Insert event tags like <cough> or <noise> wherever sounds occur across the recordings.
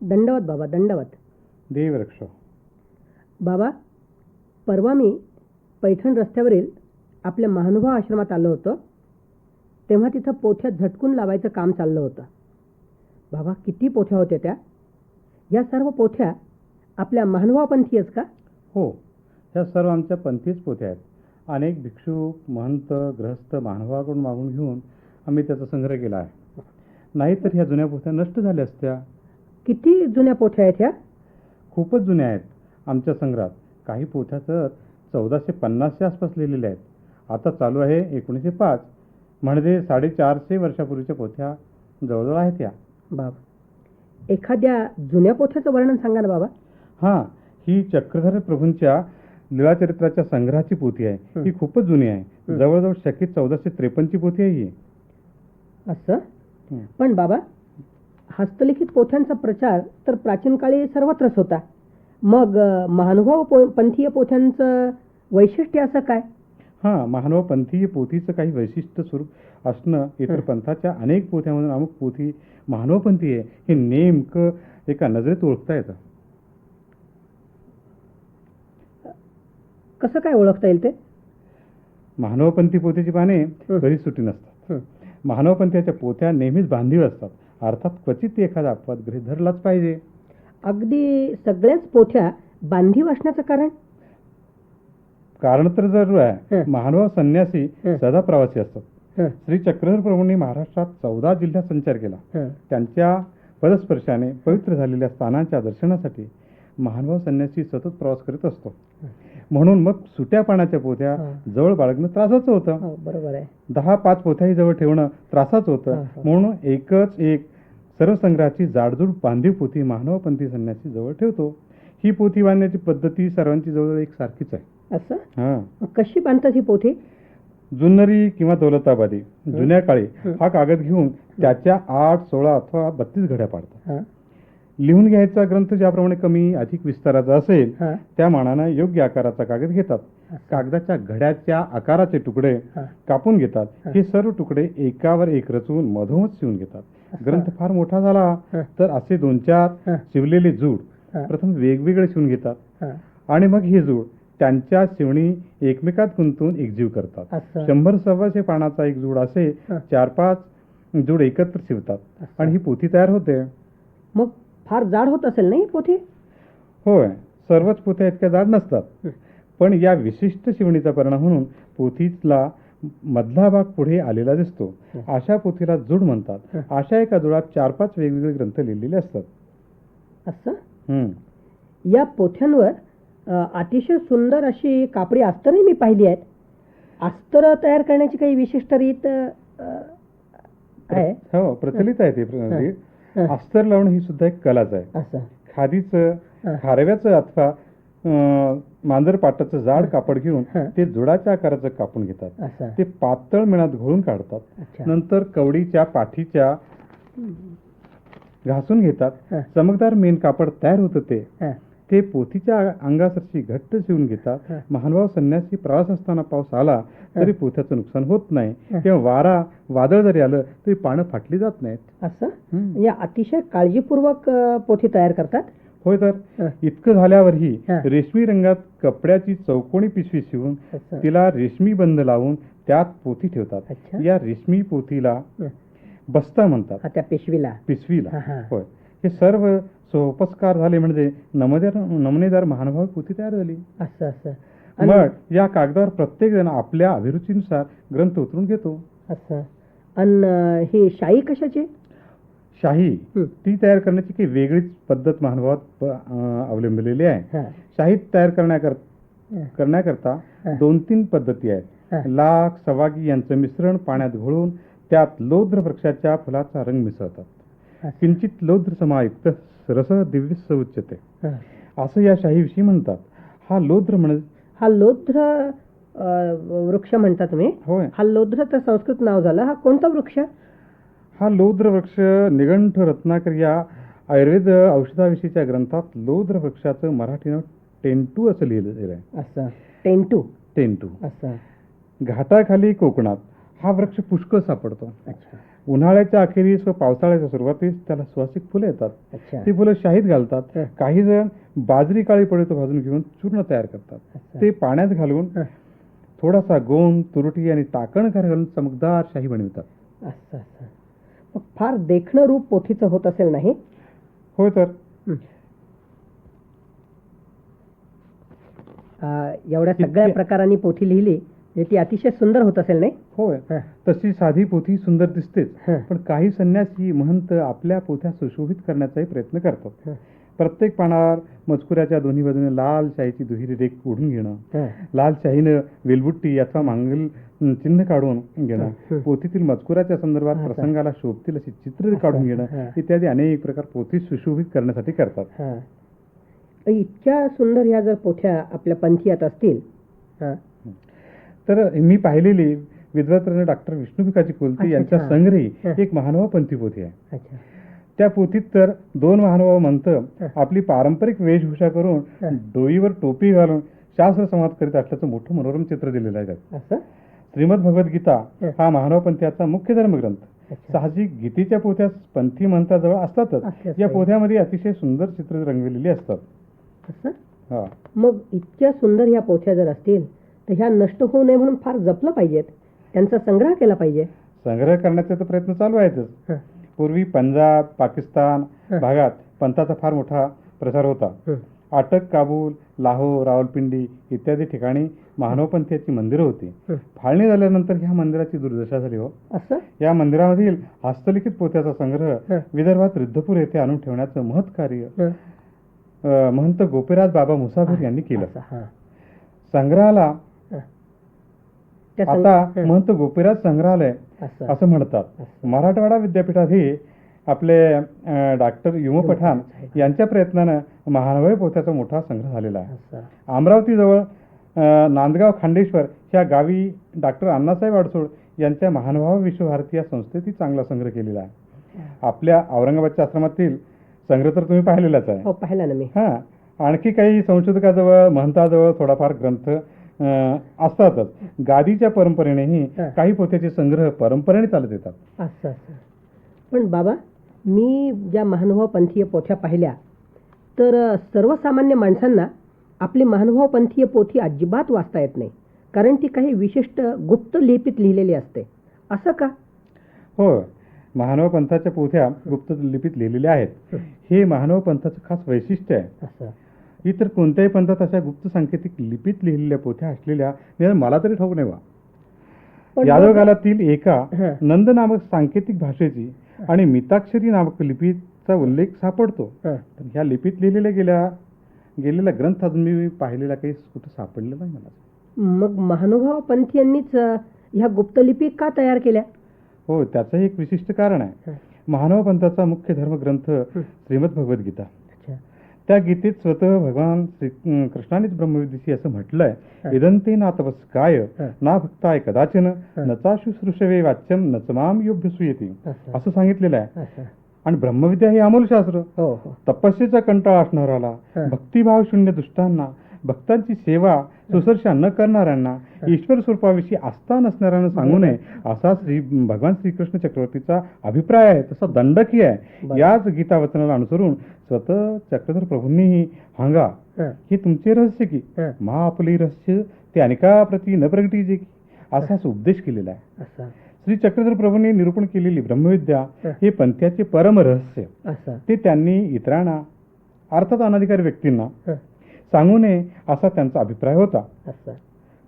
दंडवत बाबा दंडवत. देववृक्ष बाबा परवा मी पैठण रस्त्यावरील आपल्या महानुभाव आश्रमात आलो होतो. तेव्हा तिथं पोथ्या झटकून लावायचं काम चाललं होतं. बाबा किती पोथ्या होत्या त्या? या सर्व पोथ्या आपल्या महानुभावपंथीयच का? हो ह्या सर्व आमच्या पंथीच पोथ्या आहेत. अनेक भिक्षुक महंत ग्रहस्थ मानवाकडून मागून घेऊन आम्ही त्याचा संग्रह केला आहे. नाहीतर ह्या जुन्या पोथ्या नष्ट झाल्या असत्या. किती जुन्या पोथ्या आहेत ह्या? खूपच जुन्या आहेत आमच्या संग्रहात. काही पोथ्या तर चौदाशे पन्नासच्या आसपास लिहिलेल्या आहेत. आता चालू आहे एकोणीसशे पाच. म्हणजे साडेचारशे वर्षापूर्वीच्या पोथ्या जवळजवळ आहेत या. बाबा एखाद्या जुन्या पोथ्याचं वर्णन सांगा ना बाबा. हां ही चक्रधर प्रभूंच्या लीळाचरित्राच्या संग्रहाची पोथी आहे. ही. खूपच जुनी आहे. जवळजवळ शकीत चौदाशे त्रेपन्नची पोथी आहे ही. असं. पण बाबा हस्तलिखित पोथ्यांचा प्रचार तर प्राचीन काळी सर्वत्रच होता मग महानुभाव पो पंथीय पोथ्यांचं वैशिष्ट्य असं काय हां महानव पंथीय पोथीचं काही वैशिष्ट्य स्वरूप असणं इतर. पंथाच्या अनेक पोथ्यामधून अमुक पोथी महानवपंथी आहे हे नेमकं एका नजरेत ओळखता येतं कसं काय ओळखता येईल ते महानवपंथी पोथीची पाने हं. कधी सुटी नसतात. महानवपंथीच्या पोथ्या नेहमीच बांधीव असतात अर्थात क्वचित एखादा अपवाद गृहीत धरलाच पाहिजे. अगदी सगळ्याच पोथ्या बांधीव असण्याचं कारण? कारण तर जरूर आहे. महानुभाव संन्यासी. सदा प्रवासी असतात. श्री चक्रधर प्रभूंनी महाराष्ट्रात चौदा जिल्ह्यात संचार केला. त्यांच्या पदस्पर्शाने पवित्र झालेल्या स्थानांच्या दर्शनासाठी महानुभाव संन्यासी सतत प्रवास करीत असतो. म्हणून मग सुट्या पाण्याच्या पोथ्या. जवळ बाळगणं त्रासाचं होतं. हो बरोबर आहे. दहा पाच पोथ्याही जवळ ठेवणं त्रासाचं होतं. म्हणून एकच एक सर्व संग्रहाची जाडजूड बांधीव पोथी महानुभावपंथी संन्यासी जवळ ठेवतो. ही पोथी बांधण्याची पद्धती सर्वांची जवळजवळ एक सारखीच आहे. असं? हां. कशी बांधतात ही पोथी? जुन्नरी किंवा दौलताबादी जुन्या काळी हं. कागद घेऊन त्याच्या आठ सोळा अथवा बत्तीस घड्या पाडतात. लिहून घ्यायचा ग्रंथ ज्याप्रमाणे कमी अधिक विस्ताराचा असेल त्या मानानं योग्य आकाराचा कागद घेतात. कागदाच्या घड्याच्या आकाराचे तुकडे कापून घेतात. हं. सर्व तुकडे एकावर एक रचून मधोमध शिवून घेतात. ग्रंथ फार मोठा झाला. तर असे दोन चार. शिवलेले जूड प्रथम वेगवेगळे शिवून घेतात. आणि मग हे जूड त्यांच्या शिवणी एकमेकात गुंतवून एकजीव करतात. शंभर सव्वाशे पानाचा एक जूड असे. चार पाच जूड एकत्र शिवतात. आणि ही पोथी तयार होते. मग फार जाड होत असेल नाही पोथी होय सर्वच पोथ्या इतक्या जाड नसतात. पण या विशिष्ट शिवणीचा परिणाम म्हणून पोथीतला मधला भाग पुढे आलेला दिसतो. अशा पोथीला जूड म्हणतात. अशा एका जुडात चार पाच वेगवेगळे ग्रंथ लिहिलेले असतात असं. या पोथ्यांवर अतिशय सुंदर अशी कापडी अस्तरही मी पाहिली आहेत अस्तर तयार करण्याची काही विशिष्ट रीत आहे हो प्रचलित आहे ते. अस्तर लावणं ही सुद्धा एक कलाच आहे असं खादीचं. खारव्याचं अथवा मांजर पाटाचं जाड. कापड घेऊन. ते जुडाच्या आकाराचं कापून घेतात ते पातळ मेणात घोळून काढतात नंतर कवडीच्या पाठीच्या घासून घेतात. चमकदार मेन कापड तयार होतं ते. ते पोथीच्या अंगासरशी घट्ट शिवून घेतात. महानुभाव संन्यासी प्रवास असताना पाऊस आला तरी पोथ्याचं नुकसान होत नाही. किंवा वारा वादळ जरी आलं तरी पानं फाटली जात नाहीत असं या अतिशय काळजीपूर्वक पोथी तयार करतात होय तर. इतकं झाल्यावरही हं. रेशमी रंगात कपड्याची चौकोनी पिशवी शिवून तिला रेशमी बंद लावून त्यात पोथी ठेवतात. या रेशमी पोथीला. बस्ता म्हणतात त्या पेशवीला पिशवीला. होय हे सर्व सोपस्कार झाले म्हणजे नमनेदार नमनेदार महानुभाव पोथी तयार झाली असं असं मग या कागदावर प्रत्येक जण आपल्या अभिरुचीनुसार ग्रंथ उतरून घेतो असं आणि ही शाई कशाची शाही. ती तयार करण्याची काही वेगळीच पद्धत महानुभावात अवलंबलेली आहे हां शाही तयार करण्याकर. करण्याकरता. दोन तीन पद्धती आहेत. लाख सवागी यांचं मिश्रण पाण्यात घोळून त्यात लौद्र वृक्षाच्या फुलाचा रंग मिसळतात. किंचित लौद्र समायुक्त रस दिव्य उच्चते. असं या शाहीविषयी म्हणतात. हा लौद्र म्हण हा लोध्र अ, वृक्ष म्हणता तुम्ही? होय. हा लोध्र तर संस्कृत नाव झालं. हा कोणता वृक्ष? हा लौद्र वृक्ष निगंठ रत्नाकर या आयुर्वेद औषधाविषयीच्या ग्रंथात लौद्र वृक्षाचं मराठी नाव टेंटू असं लिहिलेलं आहे. असं. टेंटू. टेंटू. असं. घाटाखाली कोकणात हा वृक्ष पुष्कळ सापडतो. अच्छा. उन्हाळ्याच्या अखेरीस व पावसाळ्याच्या सुरुवातीस त्याला सुवासिक फुलं येतात. ती फुलं शाहीत घालतात. काही जण बाजरी काळी पडतो भाजून घेऊन चूर्ण तयार करतात. ते पाण्यात घालून. थोडासा गोंद तुरटी आणि टाकणकार घालून चमकदार शाही बनवितात. असं मग फार देखणं रूप पोथीचं होत असेल नाही? होय तर. एवढ्या सगळ्या प्रकारांनी पोथी लिहिली. ती अतिशय सुंदर होत असेल नाही होय हं. तशी साधी पोथी सुंदर दिसतेच. पण काही संन्यासी महंत आपल्या पोथ्या सुशोभित करण्याचाही प्रयत्न करतात. प्रत्येक पानावर मजकुराच्या दोन्ही बाजूने लाल शाहीची दुहेरी रेख ओढून घेणं. लाल शाहीनं वेलबुट्टी याचा मांगल चिन्ह काढून घेणं. पोथीतील मजकुराच्या संदर्भात. प्रसंगाला शोभतील अशी चित्र काढून घेणं. इत्यादी अनेक प्रकार पोथी सुशोभित करण्यासाठी करतात इतक्या सुंदर ह्या जर पोथ्या आपल्या पंथीयात असतील तर मी पाहिलेली विद्वत्रत्न डॉक्टर विष्णू भिकाजी कोलते यांच्या. संग्रही. एक महानुभावपंथी पोथी आहे त्या पोथीत तर दोन महानुभाव हं. आपली पारंपरिक वेशभूषा करून. डोईवर टोपी घालून शास्त्र संवाद करीत असल्याचं मोठं मनोरम चित्र दिलेलं आहे त्यात श्रीमद भगवद्गीता हं. हा महानुभावपंथीचा मुख्य धर्मग्रंथ साहजिक गीतेच्या पोथ्या पंथी मंत्राजवळ असतातच असल्याच या. पोथ्यामध्ये अतिशय सुंदर चित्र रंगविलेली असतात असं हा मग इतक्या सुंदर ह्या पोथ्या जर असतील तर ह्या नष्ट होऊ नये म्हणून फार जपलं पाहिजेत त्यांचा संग्रह केला पाहिजे संग्रह करण्याचे तर प्रयत्न चालू आहेतच. पूर्वी पंजाब पाकिस्तान. भागात पंथाचा फार मोठा प्रसार होता. अटक काबूल लाहोर रावलपिंडी इत्यादी ठिकाणी महानवपंथीयाची मंदिरं होती. फाळणी झाल्यानंतर ह्या मंदिराची दुर्दशा झाली हो असं या मंदिरामधील हस्तलिखित पोथ्याचा संग्रह. विदर्भात रिद्धपूर येथे आणून ठेवण्याचं महत् कार्य महंत गोपीराज बाबा मुसाफिर यांनी केलं. संग्रहाला आता हं. महंत गोपीराज संग्रहालय असं. म्हणतात. मराठवाडा विद्यापीठातही आपले डॉक्टर युम पठाण यांच्या प्रयत्नानं महानवय पोथ्याचा मोठा संग्रह झालेला आहे. असं. अमरावतीजवळ अ, नांदगाव खांडेश्वर ह्या गावी डॉक्टर अण्णासाहेब अडसूळ यांच्या महानुभाव विश्वभारती या संस्थेतही चांगला संग्रह केलेला आहे. आपल्या औरंगाबादच्या आश्रमातील संग्रह तर तुम्ही पाहिलेलाच आहे. हो पाहिला ना मी. हां. आणखी काही संशोधकाजवळ महंताजवळ थोडाफार ग्रंथ असतातच. गादीच्या परंपरेनेही. काही पोथ्याचे संग्रह परंपरेने चालत येतात. असं असं. पण बाबा मी ज्या महानुभाव पंथीय पोथ्या पाहिल्या तर सर्वसामान्य माणसांना आपली महानुभाव पंथीय पोथी अजिबात वाचता येत नाही. कारण ती काही विशिष्ट गुप्त लिपीत लिहिलेली असते. असं का? हो. महानव पंथाच्या पोथ्या गुप्त लिपीत लिहिलेल्या आहेत. हे. महानव पंथाचं खास वैशिष्ट्य आहे. असं. इतर कोणत्याही पंथात अशा गुप्त सांकेतिक लिपीत लिहिलेल्या पोथ्या असलेल्या मला तरी ठाऊक नाही बा. पण यादव कालातील एका. नंद नामक सांकेतिक भाषेची आणि मिताक्षरी नामक लिपीचा उल्लेख सापडतो. पण ह्या लिपीत लिहिलेल्या गेल्या गेलेला ग्रंथ अजून मी पाहिलेला काही कुठं सापडलेला नाही मला. मग महानुभाव पंथीयांनीच ह्या गुप्तलिपी का तयार केल्या? हो त्याचंही एक विशिष्ट कारण आहे. महानव पंथाचा मुख्य धर्मग्रंथ श्रीमद भगवद्गीता त्या गीतेत स्वतः भगवान श्री कृष्णानेच ब्रह्मविद्येशी असं म्हटलंय. इदंते ना तपस्काय. ना भक्ताय कदाचन. नचा शुश्रूषवे वाच्यम नचमाम योभ्य सुयेती असं असं सांगितलेलं आहे आणि ब्रह्मविद्या हे अमोल शास्त्र हो हो तपस्येचा कंटाळा असणाराला. भक्तिभाव शून्य दुष्टांना भक्तांची सेवा सुसरशा न करणाऱ्यांना. ईश्वर स्वरूपाविषयी आस्था नसणाऱ्यांना सांगू नये असा श्री भगवान श्रीकृष्ण चक्रवर्तीचा अभिप्राय आहे तसा दंडकी आहे. याच गीता वचनाला अनुसरून स्वतः चक्रधर प्रभूंनीही हांगा हं. तुमचे रहस्य की. मा आपले रहस्य ते अनेकाप्रती न प्रगटीचे की असाच उपदेश केलेला आहे श्री चक्रधर प्रभूंनी निरूपण केलेली ब्रह्मविद्या हं. पंथ्याचे परम रहस्य ते त्यांनी इतरांना अर्थात अनधिकारी व्यक्तींना. सांगू नये असा त्यांचा अभिप्राय होता. असं.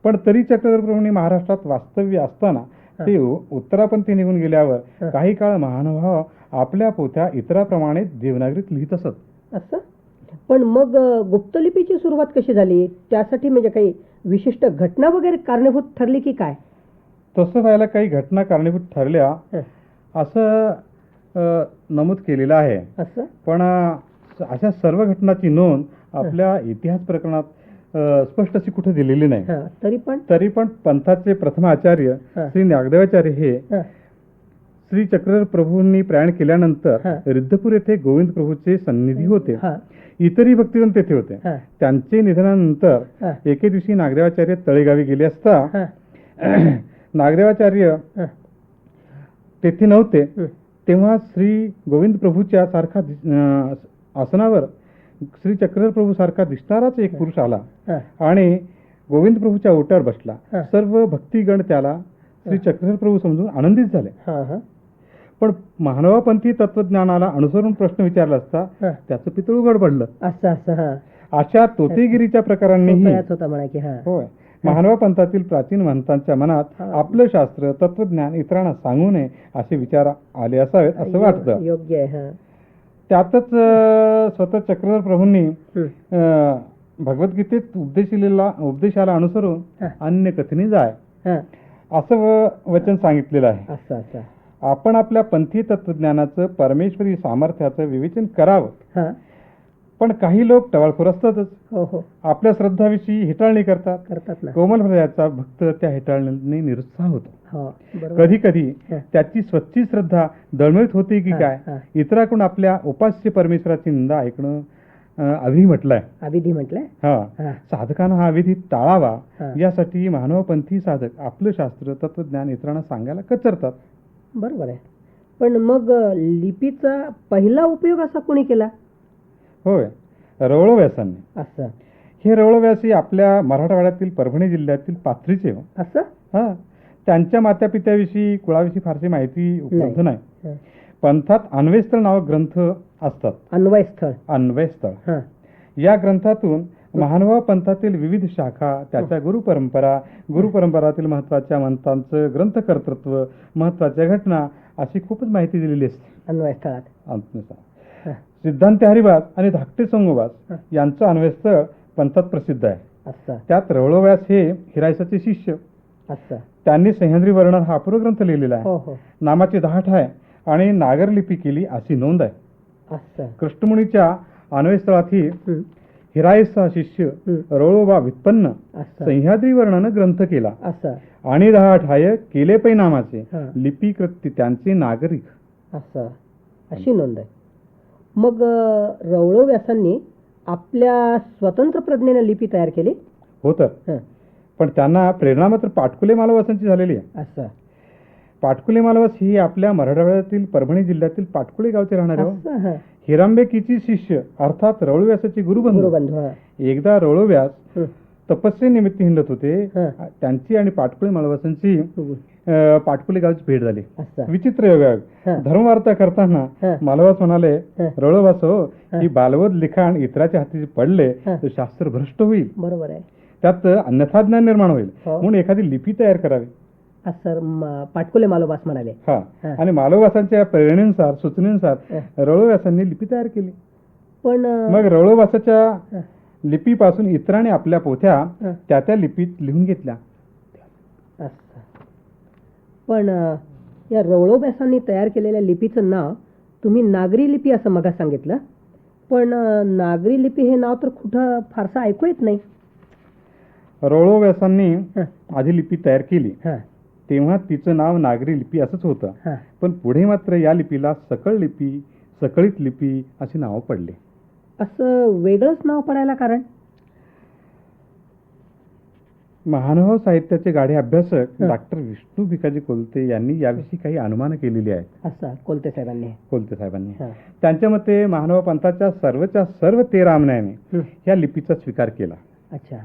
पण तरी चक्रधर प्रभूंनी महाराष्ट्रात वास्तव्य असताना ते उत्तरापंथी निघून गेल्यावर. काही काळ महानुभाव आपल्या पोथ्या इतराप्रमाणे देवनागरीत लिहित असत. असं? पण मग गुप्तलिपीची सुरुवात कशी झाली? त्यासाठी म्हणजे काही विशिष्ट घटना वगैरे कारणीभूत ठरली की काय? तसं व्हायला काही घटना कारणीभूत ठरल्या. असं नमूद केलेलं आहे. असं? पण अशा सर्व घटनाची नोंद आपल्या इतिहास प्रकरणात स्पष्ट अशी कुठे दिलेली नाही. तरी पण? तरी पण पंथाचे प्रथम आचार्य. श्री नागदेवाचार्य हे श्री चक्रधर प्रभूंनी प्रयाण केल्यानंतर. रिद्धपूर येथे गोविंद प्रभूचे सन्निधी होते. इतरही भक्तजन तेथे होते. त्यांचे निधनानंतर एके दिवशी नागदेवाचार्य तळेगावी गेले असता <clears throat> नागदेवाचार्य तेथे नव्हते. तेव्हा श्री गोविंद प्रभूच्या सारखा आसनावर श्री चक्रधर प्रभू सारखा दिसणाराच एक पुरुष आला आणि गोविंद प्रभूच्या ओट्यावर बसला. सर्व भक्तिगण त्याला श्री हा. चक्रधर प्रभू समजून आनंदित झाले. पण मानवापंथी तत्वज्ञानाला अनुसरून प्रश्न विचारला असता त्याचं पितळ उघड पडलं. असं असं अशा तोतेगिरीच्या प्रकारांनीही हां. होय. मानवा पंथातील प्राचीन महंतांच्या मनात. आपलं शास्त्र तत्वज्ञान इतरांना सांगू नये असे विचार आले असावेत असं वाटतं. योग्य आहे त्यातच स्वतः चक्रधर प्रभूंनी भगवद्गीतेत उपदेशिलेला उपदेशाला अनुसरून. अन्य कथनी जाय. असं वचन सांगितलेलं आहे. आपण आपल्या पंथी तत्वज्ञानाचं परमेश्वरी सामर्थ्याचं विवेचन करावं. पण काही लोक टवाळखोर असतातच. हो हो. आपल्या श्रद्धाविषयी हेटाळणी करतात. करतात कोमल हृदयाचा भक्त त्या हेटाळणीने निरुत्साह होतो. कधी कधी हा. त्याची स्वच्छ श्रद्धा दळमळीत होते की हा, काय? हा. इतराकडून आपल्या उपास्य परमेश्वराची निंदा ऐकणं अं, अभि म्हटलंय. अभिधी म्हटलंय? हा. हां. साधकानं हा विधी टाळावा हा. यासाठी मानवपंथी साधक आपलं शास्त्र तत्वज्ञान इतरांना सांगायला कचरतात. बरोबर आहे. पण मग लिपीचा पहिला उपयोग असा कोणी केला? होय. रवळव्यासांनी असं. हे रवळव्यासी आपल्या मराठवाड्यातील परभणी जिल्ह्यातील पाथरीचे हो. असं? हा. त्यांच्या मात्यापित्याविषयी कुळाविषयी फारशी माहिती उपलब्ध नाही. पंथात अन्वयस्थळ नाव ग्रंथ असतात. अन्वय स्थळ अन्वयस्थळ. हां. या ग्रंथातून महानुभाव पंथातील विविध शाखा त्याच्या गुरुपरंपरा गुरुपरंपरातील महत्त्वाच्या मंतांचं ग्रंथकर्तृत्व महत्त्वाच्या घटना अशी खूपच माहिती दिलेली असते. अन्वय स्थळात अंतनुसार हां. सिद्धांत हरिवास आणि धाकटे संगोवास हा. यांचं अन्वयस्थळ पंथात प्रसिद्ध आहे. त्यात रवळव्यास हे हिरायसाचे शिष्य. त्यांनी सह्याद्री वर्णन हा अपूर्व ग्रंथ लिहिलेला आहे. हो हो. नामाची दहाट आहे आणि नागरलिपी केली अशी नोंद आहे. कृष्णमुनीच्या अन्वयस्थळातही हं, हिरायसा शिष्य. रवळोबा व्युत्पन्न सह्याद्री वर्णन ग्रंथ केला. आणि दहा अठाय केलेपै नामाचे. हा. लिपी कृत्य त्यांचे नागरिक. असं अशी नोंद आहे. मग रवळो व्यासांनी आपल्या स्वतंत्र प्रज्ञेने लिपी तयार केली? होतं पण त्यांना प्रेरणा मात्र पाटकुले मालवासांची झालेली आहे असं पाटकुले मालवास ही आपल्या मराठवाड्यातील परभणी जिल्ह्यातील पाटकुळे गावचे राहणारे हो. असं हां हिरांबेकीची शिष्य अर्थात रवळव्यासाची गुरुबंधू हां एकदा रवळव्यास हं, तपस्येनिमित्त हिंडत होते हा. त्यांची आणि पाटकुळे मालवासांची हं, अं, पाटकुले गावची भेट झाली असं विचित्र योगायोग हा. धर्मवार्ता करताना हा. मालवास म्हणाले हा. रळवास हो हा. बालवद लिखाण इतराच्या हाती पडले हा. तर शास्त्र भ्रष्ट होईल बरोबर आहे त्यात अन्यथा ज्ञान निर्माण होईल. हो. म्हणून एखादी लिपी तयार करावी. म- पाटकुले मालोबास म्हणाले. हा. आणि मालवासांच्या प्रेरणेनुसार सूचनेनुसार. रळोव्यासांनी लिपी तयार केली. पण मग रळोवासाच्या लिपीपासून इतरांनी आपल्या पोथ्या. त्या त्या लिपीत लिहून घेतल्या. असं पण या रवळो व्यासांनी तयार केलेल्या लिपीचं नाव तुम्ही नागरी लिपी असं मगा सांगितलं. पण नागरी लिपी हे नाव तर कुठं फारसं ऐकू येत नाही. रळोव्यासांनी हां, आधी लिपी तयार केली. तेव्हा तिचं नाव नागरी लिपी असंच होतं. पण पुढे मात्र या लिपीला सकळ लिपी सकळीत लिपी अशी नावं पडली. असं वेगळंच नाव पडायला कारण? महानुभाव साहित्याचे गाढे अभ्यासक. डॉक्टर विष्णू भिकाजी कोलते यांनी याविषयी काही अनुमान केलेली आहेत. असं कोलते साहेबांनी. कोलते साहेबांनी. त्यांच्या मते महानुभाव पंथाच्या सर्वच्या सर्व तेरा आमन्याने हं. या लिपीचा स्वीकार केला. अच्छा.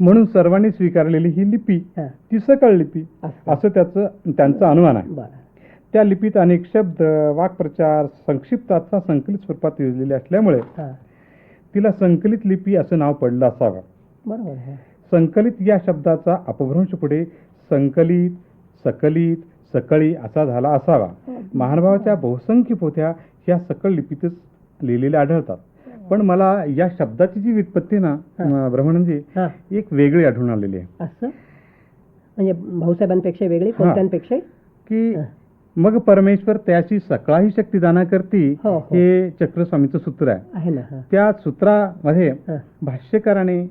म्हणून सर्वांनी स्वीकारलेली ही लिपी हां. ती सकळ लिपी असं. असं त्याचं त्यांचं अनुमान आहे. बरं. त्या लिपीत अनेक शब्द वाक्प्रचार संक्षिप्त अथवा संकलित स्वरूपात योजलेले असल्यामुळे हां. तिला संकलित लिपी असं नाव पडलं असावं. बरोबर आहे. संकलित या शब्दाचा अपभ्रंश पुढे संकलित सकलित सकळी असा झाला असावा. महानुभावाच्या बहुसंख्य पोथ्या ह्या सकळ लिपीतच लिहिलेल्या आढळतात. पण मला या शब्दाची जी व्युत्पत्ती ना. ब्रह्मानंदजी एक वेगळी आढळून आलेली आहे. असं? म्हणजे भाऊसाहेबांपेक्षा वेगळी कोणत्यांपेक्षा? की. मग परमेश्वर त्याची सकळाही शक्ती दाना करती हो, हो. हे चक्रस्वामीचं सूत्र आहे. ना त्या सूत्रामध्ये भाष्यकाराने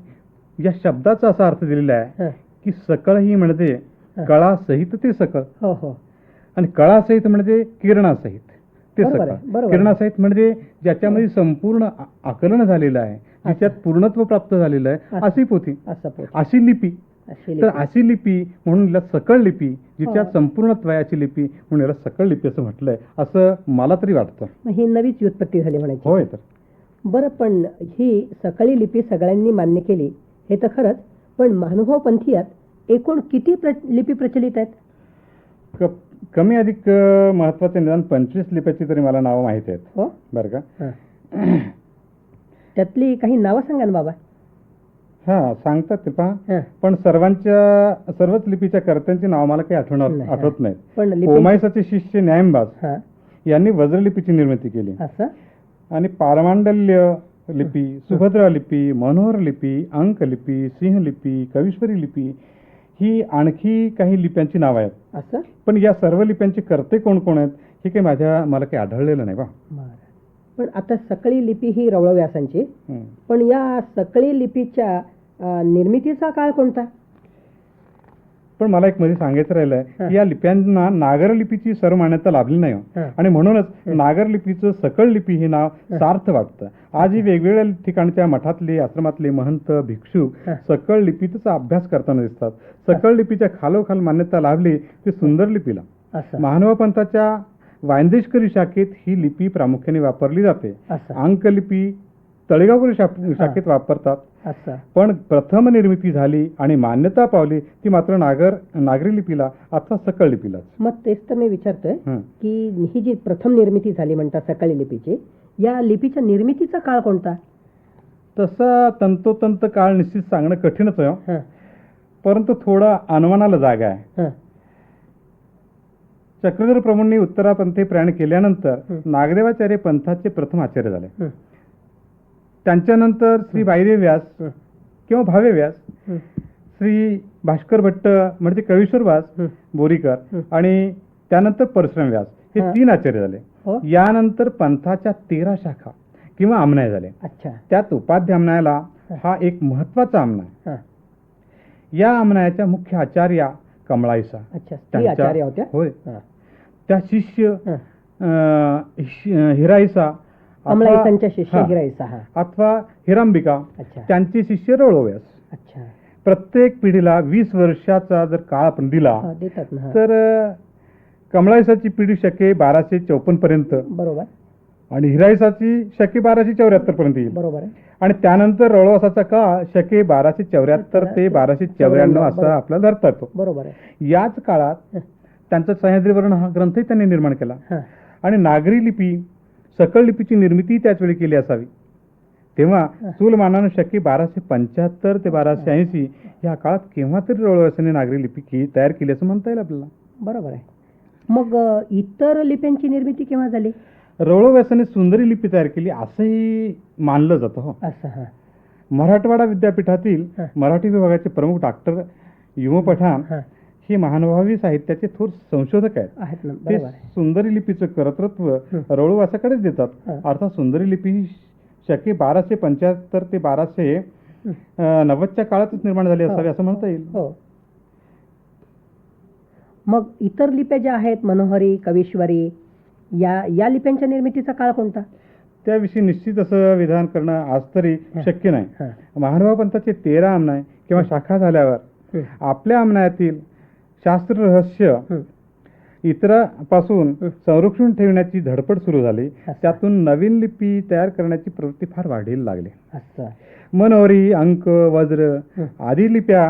या शब्दाचा असा अर्थ दिलेला आहे की सकळ ही म्हणजे. कळासहित ते सकळ. हो हो. आणि कळासहित म्हणजे किरणासहित. ते बरोबर आहे, बरोबर म्हणजे ज्याच्यामध्ये संपूर्ण आ- आकलन झालेलं आहे ज्याच्यात पूर्णत्व प्राप्त झालेलं आहे. अशी पोथी. असं पोट अशी लिपी. अशी तर लिपी. अशी लिपी म्हणून हिला सकळ लिपी जिच्या हो. संपूर्णत्वयाची लिपी म्हणून याला सकळ लिपी असं म्हटलंय. असं मला तरी वाटतं. मग ही नवीच व्युत्पत्ती झाली म्हणायची. होय तर. बरं पण ही सकाळी लिपी सगळ्यांनी मान्य केली. हे तर खरंच पण महानुभाव पंथीयात एकूण किती प्र लिपी प्रचलित आहेत? क- कमी अधिक महत्त्वाचे निदान पंचवीस लिप्याची तरी मला नावं माहिती आहेत. हो? बरं का. त्यातली काही नावं सांगा ना बाबा. हा सांगतात ते पहा. पण सर्वांच्या सर्वच लिपीच्या कर्त्यांची नाव मला काही आठवणार नाही, आठवत नाहीत. ओमायसाचे शिष्य न्यायंबाज हां. यांनी वज्रलिपीची निर्मिती केली. आणि पारमांडल्य लिपी सुभद्रा लिपी मनोहर लिपी अंकलिपी सिंहलिपी कवीश्वरी लिपी ही आणखी काही लिप्यांची नावं आहेत. असं? पण या सर्व लिप्यांचे कर्ते कोण कोण आहेत हे काही माझ्या मला काही आढळलेलं नाही बा. बरं. पण आता सकळी लिपी ही रवळ व्यासांची हं. पण या सकळी लिपीच्या अं, निर्मितीचा काळ कोणता? पण मला एक मध्ये सांगायचं राहिलंय हं. की या लिप्यांना नागर लिपीची सर्व मान्यता लाभली नाही हो. आणि म्हणूनच हं. नागर लिपीचं सकळ लिपी हे नाव. सार्थ वाटतं आजही वेगवेगळ्या ठिकाणच्या मठातले आश्रमातले महंत भिक्षुक. सकळ लिपीचा अभ्यास करताना दिसतात सकळ लिपीच्या खालोखाल मान्यता लाभली ती सुंदर लिपीला असं महानुभाव पंथाच्या वायंदेशकरी शाखेत ही लिपी प्रामुख्याने वापरली जाते अंकलिपी तळेगावकरी शा- शाखेत वापरतात. पण प्रथम निर्मिती झाली आणि मान्यता पावली ती मात्र नागर नागरी लिपीला अथवा सकळ लिपीलाच. मग तेच तर मी विचारतोय हं. की ही जी प्रथम निर्मिती झाली म्हणतात सकाळी लिपीची या लिपीच्या निर्मितीचा काळ कोणता? तसा तंतोतंत काळ निश्चित सांगणं कठीणच आहे. हं, परंतु थोडा अनुमानाला जागा आहे. हं, चक्रधर प्रभूंनी उत्तरापंथी प्रयाण केल्यानंतर हं. नागदेवाचार्य पंथाचे प्रथम आचार्य झाले. हं, त्यांच्यानंतर श्री बाईदेव व्यास किंवा भावे व्यास श्री भास्कर भट्ट म्हणजे कवीश्वर व्यास. बोरीकर. आणि त्यानंतर परशुराम व्यास हे. तीन आचार्य झाले. हो. यानंतर पंथाच्या तेरा शाखा किंवा आमनाय झाले. अच्छा. त्यात उपाध्य आमनायाला हा. एक महत्त्वाचा आमनाय हां. या आमनायाच्या मुख्य आचार्या कमळाईसा. होय. त्या शिष्य हिराईसा कमलाईसांच्या शिष्य हा, हा अथवा हिरांबिका अच्छा. त्यांचे शिष्य रोळोव्यास अच्छा. प्रत्येक पिढीला वीस वर्षाचा जर काळ आपण दिला हा, देतात ना हा. तर अं, कमळाईसाची पिढी शके बाराशे चौपन्न पर्यंत. बरोबर. आणि हिराईसाची शके बाराशे चौऱ्याहत्तर पर्यंत येईल. बरोबर आहे. आणि त्यानंतर रळवासाचा काळ शके बाराशे चौऱ्याहत्तर ते बाराशे चौऱ्याण्णव असा. आपल्याला धरता येतो बरोबर आहे. याच काळात हं, त्यांचा सह्याद्रीवर्ण हा ग्रंथही त्यांनी निर्माण केला. हां, आणि नागरी लिपी सकळ लिपीची निर्मिती त्याच वेळी केली असावी. तेव्हा. चूलमानानं शके बाराशे पंच्याहत्तर ते बाराशे ऐंशी या काळात केव्हा तरी रळवासाने नागरी लिपी की तयार केली असं म्हणता येईल आपल्याला. बरोबर आहे. मग इतर लिप्यांची निर्मिती केव्हा झाली? रवळव्यासाने सुंदरी लिपी तयार केली असंही मानलं जातं हो. असं हां. मराठवाडा विद्यापीठातील. मराठी विभागाचे प्रमुख डॉक्टर युम पठाण हां महानुभावी साहित्याचे थोर संशोधक आहेत. ते सुंदरी लिपीचं कर्तृत्व. रवळवासाकडेच देतात. अर्थात सुंदरी लिपी ही शके बाराशे पंच्याहत्तर ते बाराशे नव्वदच्या काळातच निर्माण झाली असावी असं म्हणता येईल. हो. मग इतर लिप्या ज्या आहेत मनोहरी कवीश्वरी या या लिप्यांच्या निर्मितीचा काळ कोणता? त्याविषयी निश्चित असं विधान करणं आज तरी. शक्य नाही. महानुभाव पंथाचे तेरा आमनाय किंवा शाखा झाल्यावर आपल्या आमनायातील शास्त्र रहस्य. इतरापासून. संरक्षण ठेवण्याची धडपड सुरू झाली. त्यातून नवीन लिपी तयार करण्याची प्रवृत्ती फार वाढीला लागली मनोहरी अंक वज्र. आदी लिप्या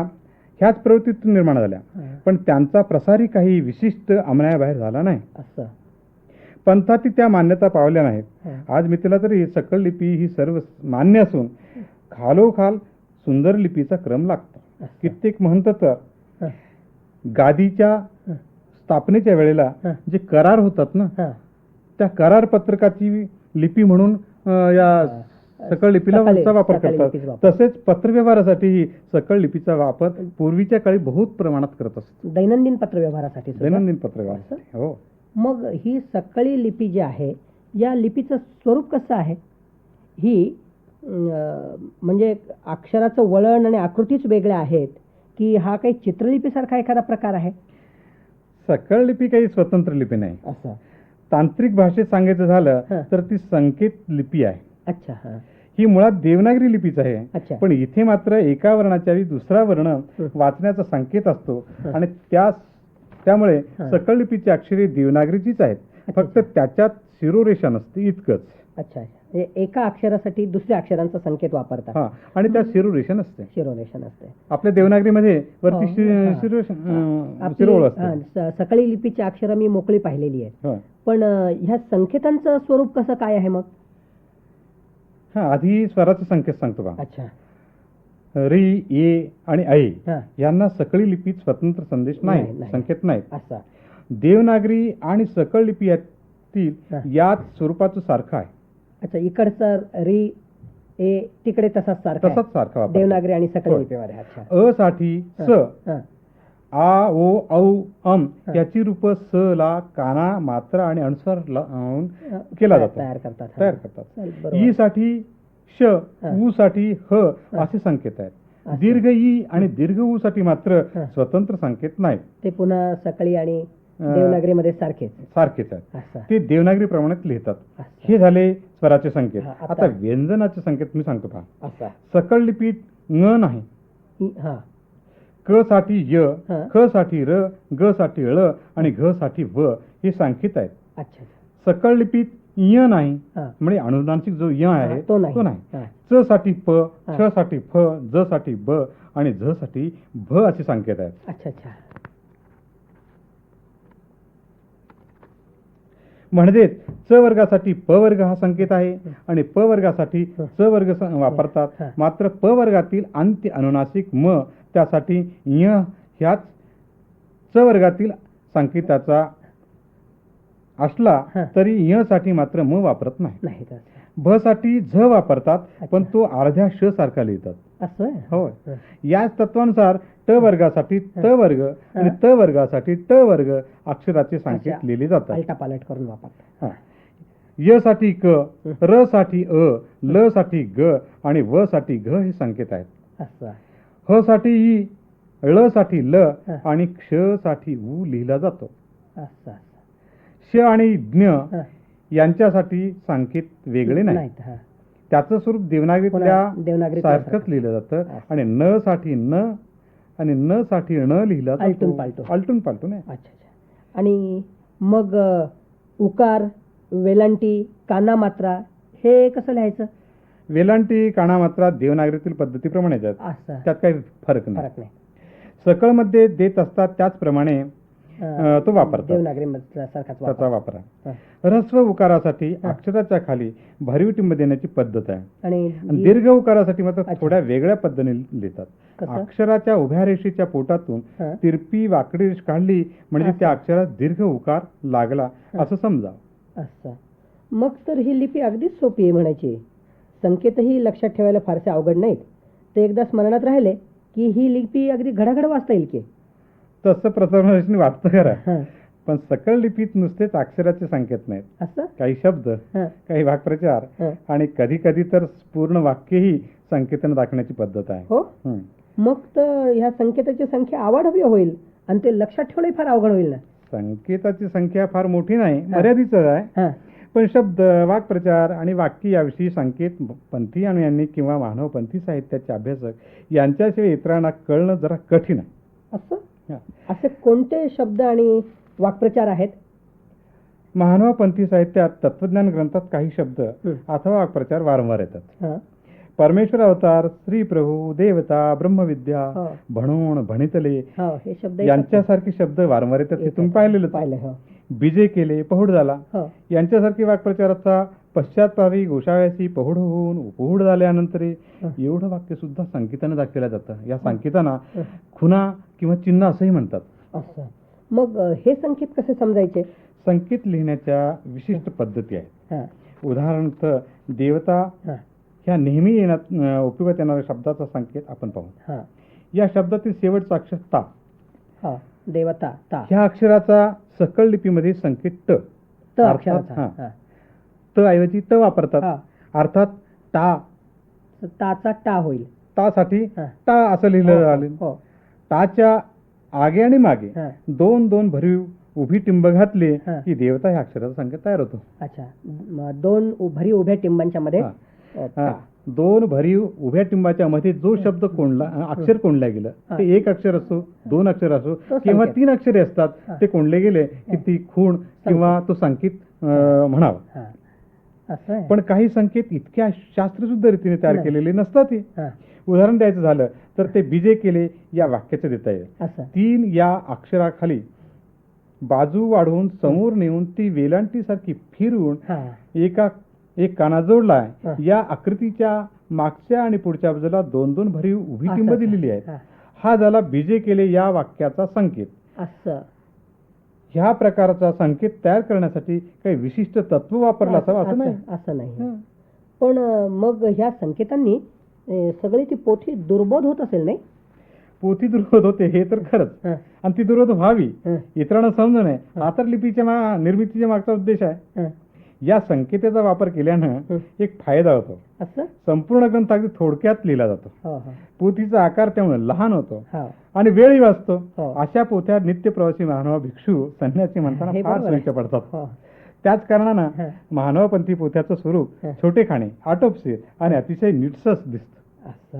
ह्याच प्रवृत्तीतून निर्माण झाल्या पण त्यांचा प्रसारही काही विशिष्ट आमनायाबाहेर झाला नाही पंथाती त्या मान्यता पावल्या नाहीत. आज मितीला तरी सकळ लिपी ही सर्व मान्य असून खालोखाल सुंदर लिपीचा क्रम लागतो. कित्येक म्हणत तर गादीच्या स्थापनेच्या वेळेला. जे करार होतात ना. त्या करार पत्रकाची लिपी म्हणून या. सकळ लिपीला वापर करतात. तसेच पत्रव्यवहारासाठीही सकळ लिपीचा वापर पूर्वीच्या काळी बहुत प्रमाणात करत असतो दैनंदिन पत्रव्यवहारासाठी? दैनंदिन पत्रव्यवहार हो मग ही सकाळी लिपी जी आहे या लिपीचं स्वरूप कसं आहे ही म्हणजे अक्षराचं वळण आणि आकृतीच वेगळ्या आहेत की हा काही चित्रलिपीसारखा एखादा प्रकार आहे? सकळ लिपी काही स्वतंत्र लिपी नाही. असं. तांत्रिक भाषेत सांगायचं झालं हं. तर ती संकेत लिपी आहे. अच्छा हां. ही मुळात देवनागरी लिपीच आहे. पण इथे मात्र एका वर्णाच्या दुसरा वर्ण हं. वाचण्याचा संकेत असतो. हं. आणि त्या त्यामुळे हं. सकळ लिपीची अक्षरे देवनागरीचीच आहेत. फक्त त्याच्यात शिरोरेषा नसते इतकंच. अच्छा अच्छा. म्हणजे एका अक्षरासाठी दुसऱ्या अक्षरांचा संकेत वापरतात. हा आणि त्यात शिरोरेषा नसते शिरोरेषण असते. आपल्या देवनागरीमध्ये वरती हो, शि- हा. शिरोरेषा अं, आपली शिरोळ हा, असते स- सकाळी लिपीची अक्षरं मी मोकळी पाहिलेली आहेत. हा. पण अं, ह्या संकेतांचं स्वरूप कसं काय आहे मग? हा आधी स्वराचे संकेत सांगतो का अच्छा. री ए आणि ऐ हा. यांना सकळी लिपीत स्वतंत्र संदेश नाही, नाही नाही. संकेत नाहीत. असा. देवनागरी आणि सकळ लिपी यातील हा. यात स्वरूपाचं सारखं आहे. अच्छा इकडचं री ए तिकडे तसाच सारखा आहे. तसाच सारखा देवनागरी आणि सकल होय. लिपीवर आहे अच्छा अ साठी स हा. आ ओ औ अम हा. याची रूप स ला काना मात्रा आणि अनुस्वार लावून केला जातो. तयार करतात हा. तयार करतात चालेल, बरोबर. ई साठी श हा. ऊ साठी ह. असे संकेत आहेत. दीर्घ ई आणि दीर्घ ऊ साठी मात्र हा. स्वतंत्र संकेत नाहीत ते पुन्हा सकाळी आणि देवनागरीमध्ये सारखेच. सारखेच आहेत. ते देवनागरी प्रमाणात लिहितात. हे झाले स्वराचे संकेत. आता- व्यंजनाचे संकेत मी सांगतो पहा. सकळ लिपीत ङ नाही. हा. क साठी य. ख साठी र ग साठी ळ आणि घ साठी व हे सांख्यित आहेत. अच्छा. सकळ लिपीत य नाही. म्हणजे अनुनासिक जो य आहे तो नाही. च साठी प. छ साठी फ ज साठी ब आणि झ साठी भ असे संकेत आहेत अच्छा अच्छा म्हणजेच च वर्गासाठी प वर्ग हा संकेत आहे आणि प वर्गासाठी च वर्ग वापरतात. मात्र प वर्गातील अंत्य अनुनासिक म त्यासाठी य ह्याच च वर्गातील संकेताचा असला. तरी य साठी मात्र म वापरत नाही भ साठी झ वापरतात पण. तो अर्ध्या श सारखा लिहितात असं आहे? होय हा. याच तत्वानुसार ट वर्गासाठी त वर्ग आणि. त वर्गासाठी ट वर्ग अक्षराचे संकेत अच्छा. लिहिले जातात पालटा पालट करून वापरतात हा. य साठी क र साठी अ ल साठी ग आणि व साठी घ हे संकेत आहेत असं ह साठी ई ळ साठी ल हा. आणि क्षसाठी उ लिहिला जातो असं असं श आणि ज्ञ हा. यांच्यासाठी संकेत वेगळे नाही नाहीत हा त्याचं स्वरूप देवनागरीतल्या पुन्हा देवनागरीतल्या सारखंच सारखं. लिहिलं जातं. आणि न साठी न आणि न साठी न लिहिला. आलटून पालटून. आलटून पालटून. अच्छा अच्छा आणि मग उकार वेलांटी काना मात्रा हे कसं लिहायचं वेलांटी काना मात्रा देवनागरीतील पद्धतीप्रमाणेच आहेत त्यात काही फरक नाही सकळमध्ये देत असतात त्याचप्रमाणे तो वापरतात. सारखाच त्याचा वापर वापर. ह्रस्व उकारासाठी. अक्षराच्या खाली भरीव टिंब देण्याची पद्धत आहे आणि दीर्घ उकारासाठी मात्र. थोड्या वेगळ्या पद्धतीने लिहितात? अक्षराच्या उभ्या रेषेच्या पोटातून. तिरपी वाकडी रेष काढली म्हणजे. त्या अक्षरात दीर्घ उकार लागला. असं समजा असं मग तर ही लिपी अगदीच सोपी आहे म्हणायची संकेतही लक्षात ठेवायला फारसे अवघड नाहीत ते एकदा स्मरणात राहिले की ही लिपी अगदी घडाघड वाचता येईल की तसं प्रथम वाटतं खरं. पण सकळ लिपीत नुसतेच अक्षराचे संकेत नाहीत असं काही शब्द. काही वाक्प्रचार. आणि कधी कधी तर पूर्ण वाक्यही संकेताने दाखवण्याची पद्धत आहे हो. मग तर ह्या संकेताची संख्या आवाढव्य होईल आणि ते लक्षात ठेवणंही फार अवघड होईल ना संकेताची संख्या फार मोठी नाही मर्यादितच आहे पण शब्द वाक्प्रचार आणि वाक्य याविषयी संकेत पंथी यांनी किंवा मानवपंथी साहित्याचे अभ्यासक यांच्याशिवाय इतरांना कळणं जरा कठीण आहे असं. असे कोणते शब्द आणि वाक्प्रचार आहेत मानवपंथी साहित्यात तत्वज्ञान ग्रंथात काही शब्द हं. अथवा वाक्प्रचार वारंवार येतात हां परमेश्वर अवतार स्त्री प्रभू देवता ब्रह्मविद्या हो. भणून भणितले हो हे शब्द. यांच्यासारखे शब्द वारंवार येतात हे तुम्ही. पाहिलेलं पाहिलं हो बीजे केले पहुड झाला हो यांच्यासारखी वाक्प्रचाराचा पश्चात्पावी गोशाव्यासी पहुड होऊन उपहुड झाल्यानंतर. एवढं वाक्य सुद्धा संकेतानं दाखवलं जातं. या संकेतांना. खुना किंवा चिन्ह असंही म्हणतात. असं मग हे संकेत कसे समजायचे? संकेत लिहिण्याच्या विशिष्ट पद्धती आहेत. उदाहरणार्थ देवता ह्या नेहमी येण्यात अं, उपयोगात येणाऱ्या शब्दाचा संकेत आपण पाहू. या शब्दातील शेवटचा अक्षर ता. देवता ता. ह्या अक्षराचा सकळ लिपीमध्ये संकेत ट. अक्षराचा. त ऐवजी त वापरतात हां. अर्थात टा ताचा टा होईल तासाठी हां. टा असं लिहिलं हो, झालं हो टाच्या आगे आणि मागे हां. दोन दोन भरीव उभी टिंब घातली हां. की देवता ह्या अक्षराचा संकेत तयार होतो अच्छा म- दोन उ- भरी उभ्या टिंबांच्या मध्ये हां. अ, हा. टा. दोन भरीव उभ्या टिंबाच्या मध्ये जो शब्द कोणला अक्षर कोणल्या गेलं हा. ते एक अक्षर असो दोन अक्षर असो तो किंवा संकेत. तीन अक्षरे असतात हा. ते कोणले गेले की ती खूण किंवा तो संकेत अं, म्हणावा हा असं आहे. पण काही संकेत इतक्या शास्त्रशुद्ध रीतीने तयार. केलेले नसतात हा. उदाहरण द्यायचं झालं तर ते बीजे केले या वाक्याचे देता येईल तीन या अक्षराखाली बाजू वाढवून समोर नेऊन ती वेलांटीसारखी फिरवून हा. एका एक काना जोडलाय हा. या आकृतीच्या मागच्या आणि पुढच्या बाजूला दोन दोन भरीव उभी टिंब. दिलेली आहेत हा. झाला बीजे केले या वाक्याचा संकेत. असं. ह्या प्रकारचा संकेत तयार करण्यासाठी काही विशिष्ट तत्व वापरलं असावं असं नाही? असं नाही. पण मग ह्या संकेतांनी सगळी ती पोथी दुर्बोध होत असेल नाही? पोथी दुर्बोध होते हे तर खरंच. आणि ती दुर्बोध व्हावी इतरांना समजू नये. हा. तर लिपीच्या निर्मितीच्या मागचा उद्देश आहे. या संकेताचा वापर केल्यानं. एक फायदा होतो. असं? संपूर्ण ग्रंथ अगदी थोडक्यात लिहिला जातो. हो हो. पोथीचा आकार त्यामुळे लहान होतो. हो. आणि वेळही वाचतो. अशा पोथ्या नित्य प्रवासी महानवा भिक्षू संन्यासी म्हणताना फार. सोयीच्या पडतात. त्याच कारणानं. महानवापंथी पोथ्याचं स्वरूप. छोटे खाणे आटोपशीर आणि अतिशय निटसस दिसतं.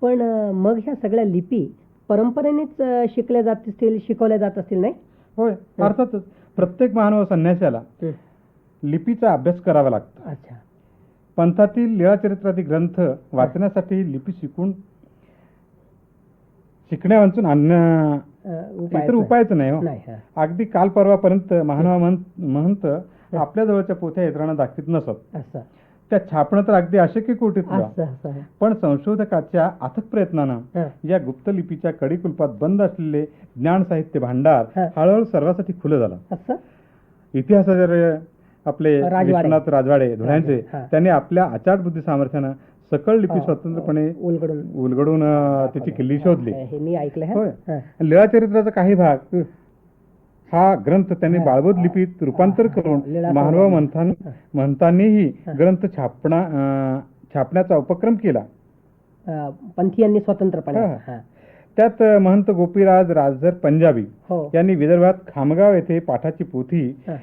पण मग ह्या सगळ्या लिपी परंपरेनेच शिकल्या जात असतील शिकवल्या जात असतील नाही? होय. अर्थातच प्रत्येक मानव संन्यासाला. लिपीचा अभ्यास करावा लागतो. अच्छा. पंथातील लीळाचरित्रादी ग्रंथ वाचण्यासाठी लिपी शिकून शिकण्या वाचून आणणं अं, उपाय इतर उपायच नाही हो. अगदी काल परवापर्यंत महानवा महंत आपल्या जवळच्या पोथ्या इतरांना दाखवित नसत. त्या छापणं तर अगदी अशक्य असं पण संशोधकाच्या अथक प्रयत्नानं. या गुप्तलिपीच्या कडिकुलपात बंद असलेले ज्ञान साहित्य भांडार. हळूहळू सर्वांसाठी खुलं झालं. असं? इतिहासाचे आपले राजवाडे. विश्वनाथ राजवाडे धुळ्यांचे हां. त्यांनी आपल्या आचाट बुद्धी सामर्थ्यानं सकळ लिपी स्वतंत्रपणे उलगडून उलगडून अं, त्याची किल्ली शोधली हे मी ऐकलं होय. आहे लीळाचरित्राचा काही भाग हं. ग्रंथ त्यांनी. बाळबोध लिपीत रूपांतर करून लीळा प्रबंध. मंथान हा. मंथांनीही हा. ग्रंथ छापणा अं, छापण्याचा उपक्रम केला अं, पंथीयांनी स्वतंत्रपणे हा. हा. त्यात अं, महंत गोपीराज राजधर पंजाबी हो यांनी विदर्भात खामगाव येथे पाठाची पोथी हा.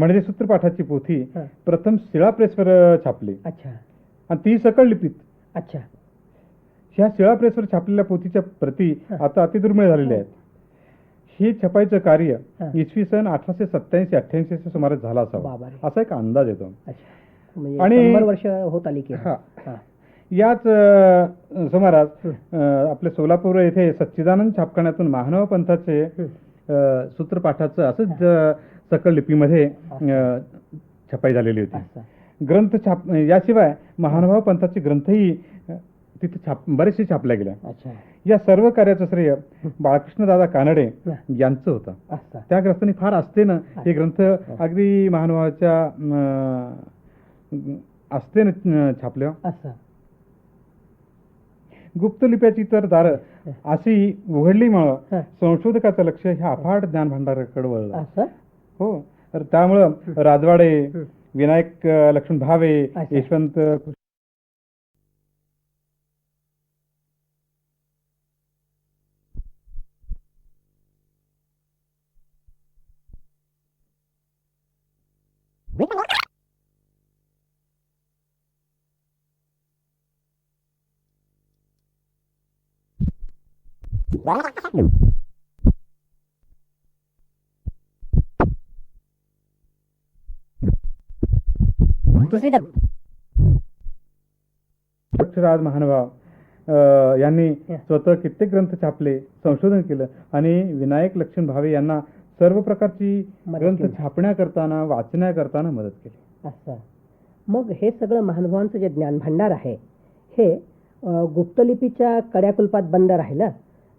म्हणजे सूत्रपाठाची पोथी हा. प्रथम शिळा प्रेसवर छापली अच्छा आणि ती सकळ लिपीत अच्छा ह्या शिळा प्रेसवर छापलेल्या पोथीच्या प्रती हा. आता अतिदुर्मिळ झालेल्या आहेत हे छपाईचं कार्य हा. इसवी सन अठराशे सत्याऐंशी अठ्ठ्याऐंशी सुमारे झाला असावा बाबारे. असा एक अंदाज येतो अच्छा म्हणजे आणि- शंभर वर्ष होत आली की हा. हा. याच अं, सुमारास हं. अं, आपल्या सोलापूर येथे सच्चिदानंद छापखान्यातून महानव पंथाचे हं. अं, सूत्रपाठाचं असंच अं, सकल लिपीमध्ये छपाई झालेली होती. ग्रंथ छाप याशिवाय महानुभाव पंथाचे ग्रंथही तिथे छाप बरेचसे छापल्या गेल्या या सर्व कार्याचं श्रेय बाळकृष्णदादा कानडे. यांचं होतं. त्या ग्रंथांनी फार असतेनं हे. ग्रंथ अगदी महानुभावाच्या अं, असतेनं अं, छापले असं गुप्तलिप्याची तर दारं अशी उघडलीमुळं हं. संशोधकाचं लक्ष ह्या अफाट ज्ञान भांडाराकडे वळलं हो तर त्यामुळं राजवाडे. विनायक लक्ष्मण भावे. यशवंत दुसरी महानुभाव यांनी. स्वतः कित्येक ग्रंथ छापले संशोधन केलं आणि विनायक लक्ष्मण भावे यांना सर्व प्रकारची ग्रंथ. छापण्या करताना वाचण्या करताना मदत केली असं मग हे सगळं महानुभावांचं जे ज्ञानभांडार आहे हे गुप्तलिपीच्या कड्याकुलपात बंद राहिलं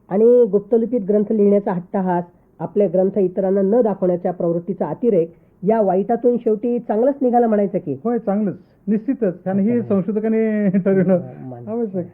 आणि गुप्तलिपीत ग्रंथ लिहिण्याचा हट्टहास आपले ग्रंथ इतरांना न दाखवण्याच्या प्रवृत्तीचा अतिरेक या वाईटातून शेवटी चांगलंच निघालं म्हणायचं की. होय चांगलंच. निश्चितच. आणि हे संशोधकाने ठरवलं. आवश्यक.